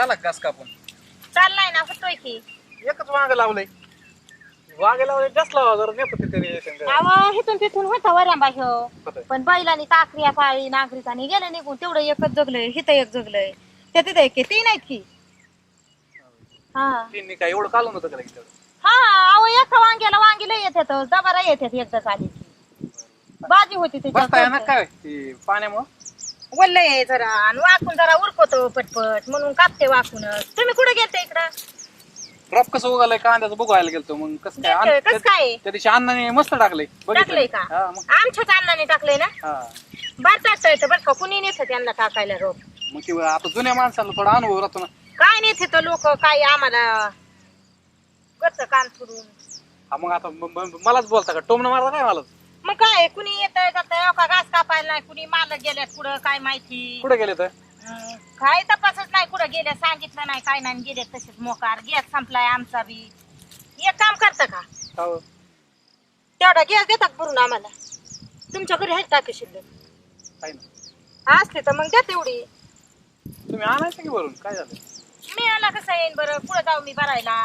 झाला का घास कापून? चाललाय ना होतोय की. एकच वांग लावलंय. वांग लावलंय जास्त लावा जरा नेपथ्य तरी. अहो हिथून तिथून होता वऱ्यांबा ह्यो. होतंय. पण बैलांनी काकरिया पाळी नागरिकांनी गेलं निघून तेवढं एकच जगलंय हिथं एक जगलंय. त्या तिथं एक तीन आहेत की. हा. तिन्ही काय एवढं कालून होतं का लगेच तेवढं? हा अहो एका वांग्याला वांगी लय येतात दबारा येतात एकदाच आली की बाजी होती बसता ना त्याच्यावर काय ते पाण्यामुळं? वल्ल आहे जरा आणि वाकून जरा उरकतो पटपट म्हणून कापते वाकून तुम्ही कुठे गेलते इकडं? ड्रॉप कसं उगालंय? कांद्याचं बघायला गेलतो मग. कसं काय? गेलतोय, अन्न- कसं काय? त्या दिवशी अण्णाने मस्त टाकलंय. टाकलंय का? हा मग. आमच्याच अन्नाने टाकलंय ना? हा. बर टाकता येतं बरं का कुणी नेत त्यांना टाकायला रोप? मग ते आता जुन्या माणसाला थोडा अनुभव राहतो ना. काय नेत तर लोक? काय आम्हाला करतं काम हा मग आता म- म- मलाच बोलता का? टोमनं मारता काय मलाच? मग काय कुणी येत जात का घास कापायला नाही कुणी मालक गेल्यात पुढं काय माहिती? कुठे गेले तर हं, काय तपासच नाही कुठं गेल्या सांगितलं नाही काय नाही गेले तसेच मोकार गॅस संपलाय आमचा बी. एक काम करतं का? हो. तेवढा गॅस देतात भरून आम्हाला. तुमच्या घरी आहेत टाकी शिल्लक? आहे ना. असते तर मग द्या तेवढी. तुम्ही आणायचं की भरून? काय झालं? मी आला कसं येईन बरं? पुढे जाऊ मी भरायला.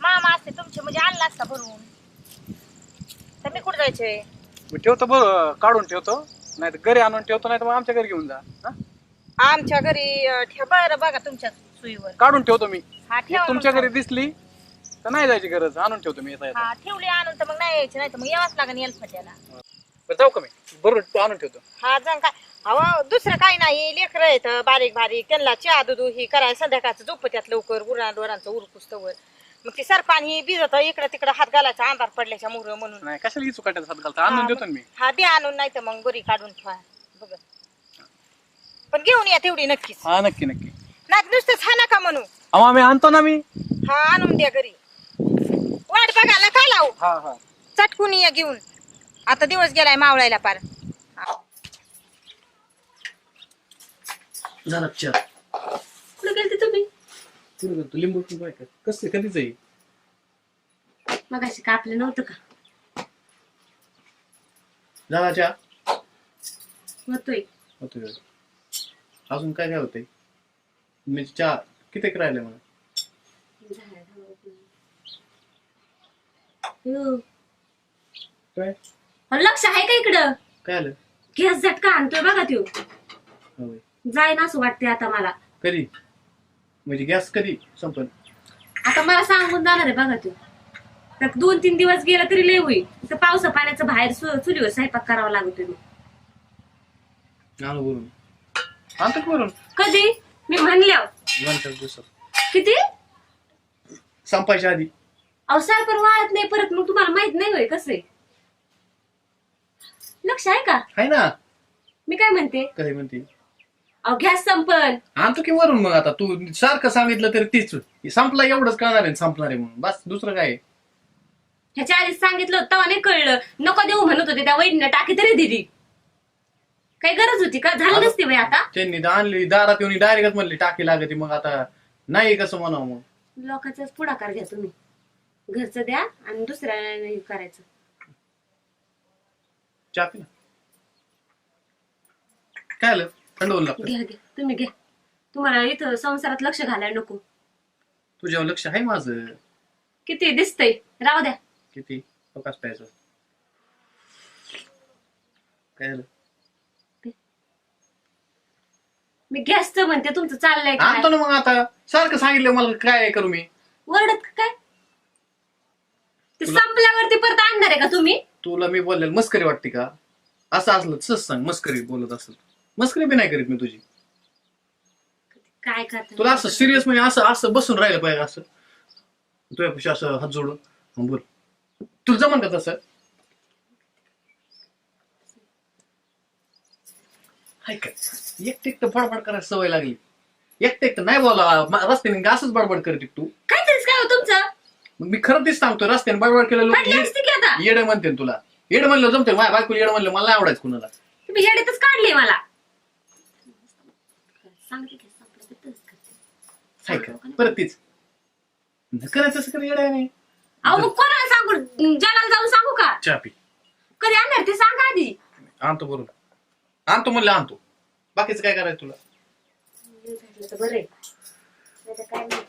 मामा असते तुमचे म्हणजे आणला असता भरून. तर मी कुठे जायचे? मी ठेवतो बरं काढून ठेवतो. नाही तर घरी आणून ठेवतो नाही तर मग आमच्या घरी घेऊन जा. हा? आमच्या घरी अं, ठेव. बरं बघा तुमच्या सुईवर. काढून ठेवतो मी. हा तुमच्या. घरी दिसली तर नाही जायची गरज. आणून ठेवतो मी येता येता. हा ठेवली आणून तर मग नाही यायची नाही तर मग यावंच लागेल येलफट्याला बरं जाऊ का मी? बरोबर आणून ठेवतो. हा जण काय अहो दुसरं काही नाही. लेकर आहेत बारीक बारीक त्यांना चहा दुधू ही कराय संध्याकाळचं झोपत्यात लवकर गुरा डोरांचं उरकुस्तवर मग ती सरपान ही भिजत इकडं तिकडं हात घालायचा अंधार पडल्याच्या मुर म्हणून. नाही कशाला इचू काट्याचा हात घालता? आणून हा, देतो ना मी हा द्या आणून नाही तर मग बरी काढून ठेवा. बघ. पण घेऊन या तेवढी नक्कीच. हा नक्की नक्की. नाही नुसतंच हा नका म्हणू. अहो आम्ही आणतो ना मी. हा आणून द्या घरी. वाट बघायला काय लावू? हा हा. चटकून या घेऊन. आता दिवस गेलाय मावळायला पार. झाला चहा. तुला लिंबू का? कसं कधीच आहे मग अशी कापले नव्हतं का? चहा. होतोय. होतो? अजून काय काय होतंय? मी चहा किती राहिले मला हो. काय? अहो, लक्ष आहे का इकडं? काय आलं? गॅस झटका आणतोय बघा त्यो. होय. जाय ना असं वाटते आता मला. कधी? म्हणजे गॅस कधी संपल? आता मला सांगून जाणार आहे बघा त्यो तर दोन तीन दिवस गेला तरी लय होईल. तर पावसा पाण्याचं बाहेर सु- चुलीवर स्वयंपाक करावा लागतो मी. आणू बोलून. आणतो की बोलून कधी? मी म्हणल्या किती? संपायच्या आधी. अहो सायपर वाळत नाही परत मग तुम्हाला माहीत नाही होय कसं लक्ष आहे का? आहे ना. मी काय म्हणते? काय म्हणते? अहो संपल आणतो की वरून मग आता? तू सारखं सांगितलं तरी तीच संपला एवढंच कळणार आहे संपणार आहे म्हणून. बस दुसरं काय आहे? ह्याच्या आधीच सांगितलं होतं तेव्हा नाही कळलं. नको देऊ म्हणत होते त्या वहिनीनं टाकी तरी दिली. काही गरज होती का? झालं नसते बाई आता. त्यांनी दा- आणली दारात येऊन डायरेक्ट म्हणली टाकी लागते मग आता. नाही कसं म्हणावं मग? लोकांचाच पुढाकार घ्या तुम्ही. घरचं द्या आणि दुसऱ्या हे करायचं. चहा पी ना. काय आलं? थंड होऊन लागतं. घ्या घ्या. तुम्ही घ्या. तुम्हाला इथं संसारात लक्ष घालायला नको. तुझ्यावर लक्ष आहे माझं. किती दिसतंय? राहू द्या. किती? प्रकाश प्यायचं काय झालं? मी गॅसचं म्हणते तुमचं चाललंय काय? आणतो ना मग आता. सारखं सांगितलं मला काय करू मी. वरडत का काय? ते तुला- संपल्यावरती परत आणणार आहे का तुम्ही? तुला मी बोललेलं मस्करी वाटते का? असं असलं तसंच सांग मस्करी बोलत असेल. मस्करी बी नाही करीत मी तुझी. काय करता तुला असं सिरियस म्हणजे असं असं बसून राहिलं पाहिजे असं. तुझ्यापाशी असं हात जोडून. बोल. तुला जमन का तसं? काय एकटे एकटं बडबड करायची सवय लागली. एकटे एकटं नाही बोला म- रस्त्याने असंच बडबड करते तू. काहीतरीच काय हो तुमचं? मग मी खरं तेच सांगतो रस्त्याने बडबड केलं लोक म्हटलं असते की आता. येड म्हणते तुला. येड म्हणलं जमते माझ्या बायको येड म्हणलं मला नाही आवडायचं कुणाला. तुम्ही हेडीतच काढली मला. परत तीच. करायचं असं नाही. अहो मग कोणाला सांगू? जाऊन सांगू का? चहा पी. कधी आणणार ते सांगा आधी. आणतो बरोबर आणतो म्हणलं आणतो. बाकीचं काय करायचं तुला? बरं काय नाही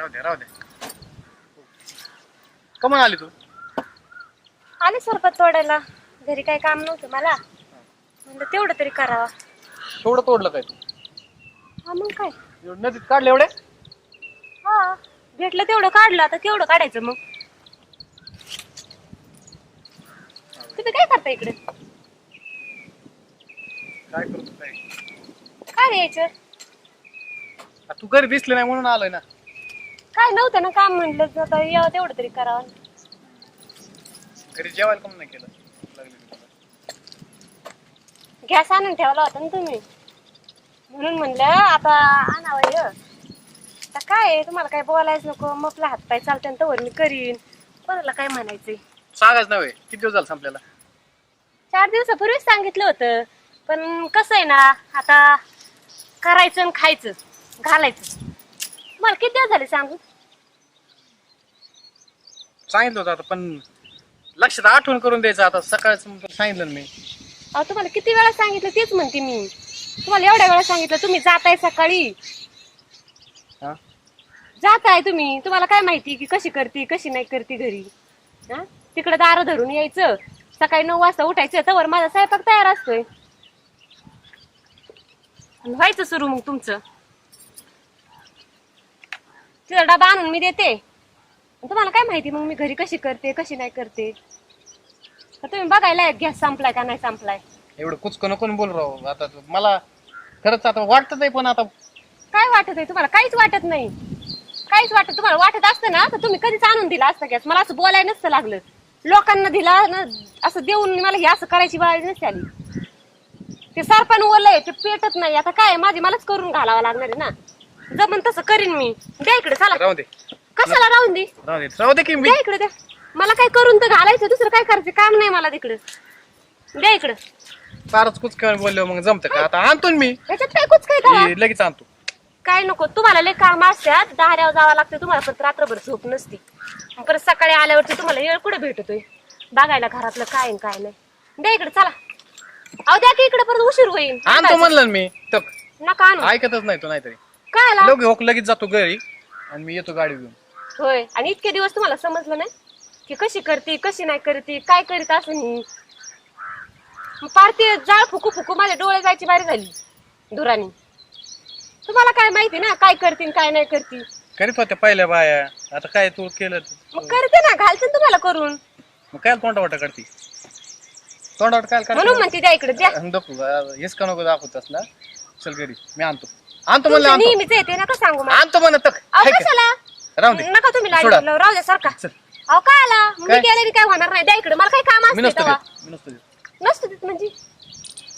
राहू दे राहू दे. कमन आली तू. आले सरबत तोडायला. घरी काही काम नव्हतं मला. म्हणलं तेवढं तरी करावा. एवढं तोडलं काय तू? हा मग काय? एवढं नदीत काढले एवढे? हा भेटलं तेवढं काढलं आता केवढं काढायचं मग? तुम्ही काय करता इकडे? काय करतो काय काय यायचं आ, तू घरी दिसले नाही म्हणून आलोय ना. काय नव्हतं ना काम म्हणलं आता यावं तेवढं तरी करावं. घरी जेवायला कम नाही केलं? लागली. गॅस आणून ठेवला होता ना तुम्ही. म्हणून म्हणलं आता आणावं हे. आता काय आहे, तुम्हाला काय बोलायचं नको मग आपला हातपाय चालते तर मी करीन. कोणाला काय म्हणायचंय? सांगायच नव्हे किती दिवस झालं संपल्याला चार दिवसापूर्वीच सांगितलं होतं. पण कसं आहे ना आता करायचं आणि खायचं घालायचं. मला किती दिवस झाले सांगू? सांगितलं होतं आता पण लक्षात आठवण करून द्यायचं आता सकाळचं सांगितलं ना मी. अहो तुम्हाला किती वेळा सांगितलं तेच म्हणते मी. तुम्हाला एवढ्या वेळा सांगितलं तुम्ही जाताय सकाळी. हा? जाताय तुम्ही. तुम्हाला काय माहिती की कशी करते कशी नाही करते घरी? हा? तिकडे दार धरून यायचं. सकाळी नऊ वाजता उठायचं तर माझा स्वयंपाक तयार असतोय. आणि व्हायचं सुरू मग तुमचं. तिथं डबा आणून मी देते. तुम्हाला काय माहिती मग मी घरी कशी करते कशी नाही करते? तर तुम्ही बघायला गॅस संपलाय का नाही संपलाय. एवढं कुचक नको ना बोल राहू आता तू- मला खरंच आता वाटत नाही पण आता काय वाटत आहे तुम्हाला? काहीच वाटत नाही. काहीच वाटत तुम्हाला वाटत असतं ना तर तुम्ही कधीच आणून दिला असता गॅस मला असं बोलायला नसतं लागलं. लोकांना दिला ना असं देऊन मला हे असं करायची वेळ नसते आली. ते सरपण ओलंय ते पेटत नाही. आता काय माझी मलाच करून घालावं लागणार आहे ना. जमन तसं करीन मी. द्या इकडे चला. राहू दे. कशाला राहून दे? राहू दे. राहू दे की मी. द्या इकडे द्या. मला काय करून तर घालायचं दुसरं काय करायचं? काम नाही मला तिकडे. द्या इकडे. फारच कुचक बोललो मग जमतं का? आता आणतो ना मी. याच्यात काय कुच काय करा लगेच आणतो. काय नको तुम्हाला लय काम असतात. दहाऱ्यावर जावं लागतं तुम्हाला पण रात्रभर झोप नसते. मग परत सकाळी आल्यावरती तुम्हाला वेळ कुठे भेटतोय? बघायला घरातलं काय आणि काय नाही. द्या इकडे चला. अहो द्या की इकडे परत उशीर होईल. आणतो म्हणलं ना मी. तर नका आणू. ऐकतच नाही तो नाहीतरी. काय आला? लगेच जातो घरी आणि मी येतो गाडी घेऊन. होय. आणि इतके दिवस तुम्हाला समजलं नाही? की कशी करते कशी नाही करते काय करीत असं नाही मग पार ते जाळ फुकू फुकू माझे डोळे जायची बारी झाली धुरानी. तुम्हाला काय माहिती ना काय करतील काय नाही करतील करीत होत्या पहिल्या बाया. आता काय तू केलं? मग करते ना घालते ना तुम्हाला करून. मग काय तोंडावाटा करते? तोंडावाट काय म्हणून म्हणते द्या इकडे द्या. हेच का नको दाखवत असला चल घरी मी आणतो. आणतो म्हणलं आणतो. नेहमीच येते नका सांगू मला? आणतो म्हणत अहो कशाला? राहू दे. नका तुम्ही लाइट सोडा. लावू, राहू द्या सारखा. चल. अहो काय आला? मी काय? गेल्याने काय होणार नाही. द्या इकडे. मला काय काम मी असते नसतो तेव्हा. देत. मी नसतो देत. नसतं देत म्हणजे.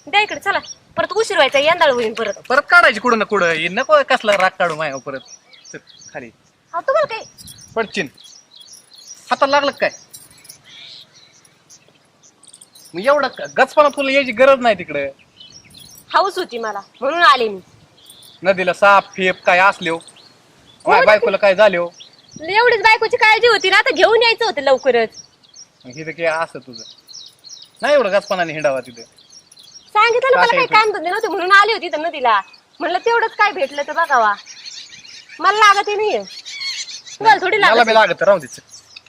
द्या इकडे चला. परत उशीर व्हायचा यंदाळ होईल परत. परत काढायची कुठं ना कुठं. हे नको कसला राग काढू माया परत. चल खाली. अहो तुम्हाला काय? पडचिन. हाताला लागलं का काय? मग एवढं का- गचपणा तुला यायची गरज नाही तिकडे. हाऊस होती मला. म्हणून आले मी. नदीला साप फेप काय असले हो. माझ्या बायकोला काय झाले हो? एवढीच बायकोची काळजी होती ना आता घेऊन यायचं होतं लवकरच. मग काय असं तुझं? नाही एवढं गचपणाने हिंडावा तिथे. सांगितलं ना मला काही काम धंदे नव्हते म्हणून आली होती तर नदीला. म्हणलं तेवढंच काय भेटलं तर बघावा. मला लागत तुम्हाला थोडी मला लागत बी लागत राहू दे चल.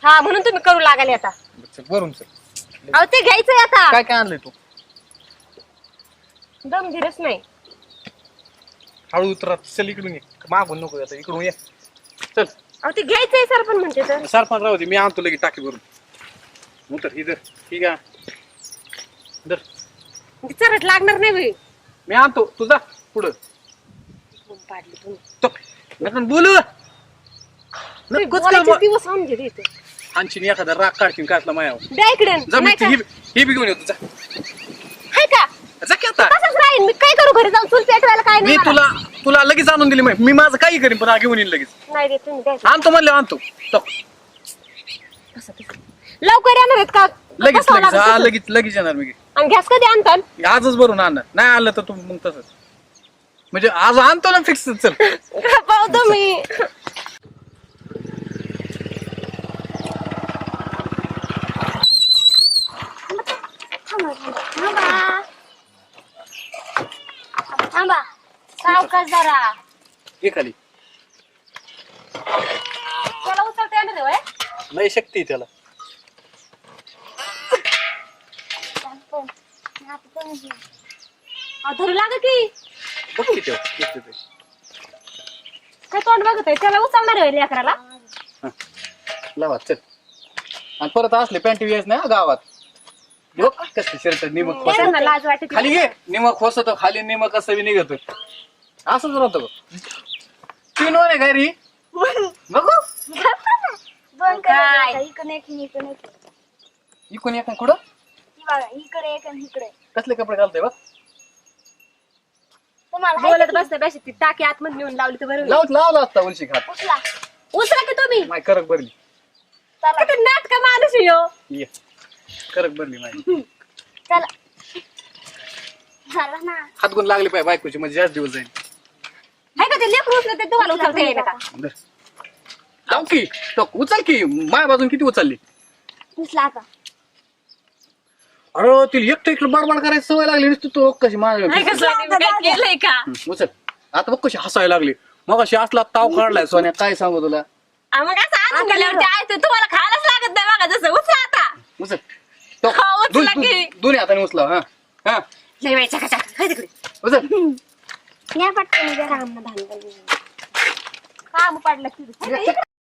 हा म्हणून तुम्ही करू लागाले आता. चल, वरून चल. अहो ते घ्यायचंय आता. काय काय आणलंय तू? दम धीरच नाही. हळू उतरा चल इकडून ये. मागून नको आता इकडून ये. चल. अहो ते घ्यायचंय सर पण म्हणते तर. सरपंच राहू दे मी आणतो लगेच टाकी भरून. उतर इधर ठीक आहे. चरट लागणार नाही बाई. मी आणतो तुझा पुढं. बूम पाडली तुम्ही. तो नका बोलू. तुम्ही नकोच बोलायचे का दिवस आणून घेते इथे. आणखीन एखादा राग काढशील काढला मायावर. द्या इकडे जा मी नाही का? ही ही बी घेऊन येतो जा. हाय का? जा की आता. तसंच राहीन मी काय करू? घरी जाऊन चूल पेटवायला काय मी नाही मला. तुला तुला लगेच आणून दिली मी. मी माझं काही करीन पण हा घेऊन येईन लगेच. नाही देत तुम्ही द्या. आणतो म्हणलं आणतो. तो. लवकर येणार आहेत का? लगेच बसावं लगेच. लागेल हा तिथं. लगेच लगेच येणार मी. आणि गॅस कधी आणताल? आजच भरून आणणार. नाही आलं तर तू मग तसंच. म्हणजे आज आणतो ना फिक्स चल. पाहतो मी. थांबा. सावकाश जरा ये खाली. त्याला उचलता येणार आहे होय? नाही शक्ती आहे त्याला. अहो, धरू लागा की. बघ की तेव्हा, दिसते ते. काय तोंड बघत आहे त्याला उचलणार आहे लेकराला? लावा चल. आणि परत असले पॅन्टी वेस नाही हा गावात. शर्ट निमक त्यांना फसत लाज वाटते खाली घे. निमक खाली निमक असं बी निघत असंच राहतं बघ. तीन आहे काय रे? बघू दोन काय? इकडे एक आणि इकडे एक. इकून एक कुठं? ही बघा इकडे एक आणि इकडे. कसले कपडे घालतोय बघ. तुम्हाला हाय बोलत बसते बेशी ती टाकी आतमध्ये नेऊन लावली तर बरोबर लावत लावला असता उलशी खात उचला. उचला की तुम्ही? माय करक भरली. चला. किती नाटका माणूस आहे ह्यो. ये. करक चला. झाला ना. हातगुण लागले पाहिजे बायकोची म्हणजे जास्त दिवस जाईल. हाय का ते लेकरू उचलं ते तुम्हाला उचलता येईल का? धर. लाव की. तो उचल की. माय बाजून किती उचलली? उचला आता. अरे तिला एकटं इकडे बडबड करायची सवय लागली नुसती तो. कशी माझ्या का सोनी, मी काय केलंय का? उचल. आता बघ कशी हसायला लागली. मग अशी असला ताव काढलाय सोन्या. काय सांगू तुला? आ, मग असं आणून गेल्यावरती आहे ते तुम्हाला खायलाच लागत नाही बघा. जसं उचला आता. उचल. उचला की. दोन्ही हाताने उचला हा. हा. लय बाई, चका, चका. हाय तिकडे. उचल. या पटकन जरा काम पडलं की.